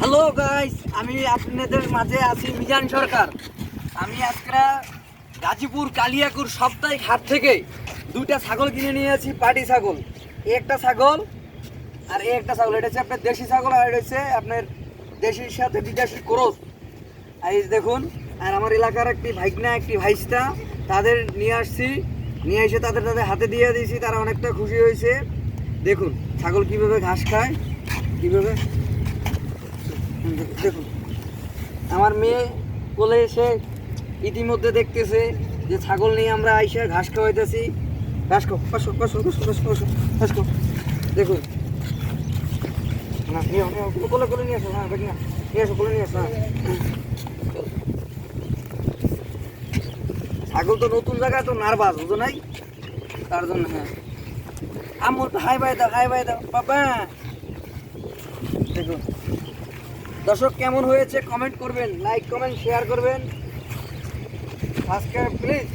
Hello guys, আমি আপনাদের মাঝে আছি মিজান সরকার। আমি আজকে গাজীপুর কালিয়াকুর সাপ্তাহিক হাট থেকে দুইটা ছাগল কিনে নিয়েছি পাটি ছাগল। একটা ছাগল আর একটা ছাগল। এটা হচ্ছে আপনার দেশি ছাগল আর এটা হচ্ছে আপনার দেশির সাথে বিদেশি ক্রস। আর এই দেখুন, আর আমার এলাকার একটি ভাইকনা একটি ভাইস্তা, তাদের নিয়ে আসছি। নিয়ে এসে তাদের তাদের হাতে দিয়ে দিয়েছি, তারা অনেকটা খুশি হয়েছে। দেখুন, ছাগল কীভাবে ঘাস খায়। কীভাবে? দেখুন, আমার মেয়ে বলে এসে ইতিমধ্যে দেখতেছে যে ছাগল নিয়ে আমরা আইসা ঘাস খাওয়াইতেছি। ঘাস খাও পাশো পাশো পাশো পাশো পাশো ঘাস খাও। দেখুন। না, নিয়ে কোলে কোলে হ্যাঁ দেখ না হ্যাঁ ছাগল তো নতুন জায়গায় তো নার্ভাস, বুঝো নাই? তার জন্য হ্যাঁ। আমুল হাই বাই দাও, হাই বাই দাও, বাবা। দেখুন। দর্শক কেমন হয়েছে? কমেন্ট করবেন লাইক কমেন্ট শেয়ার করবেন। Subscribe please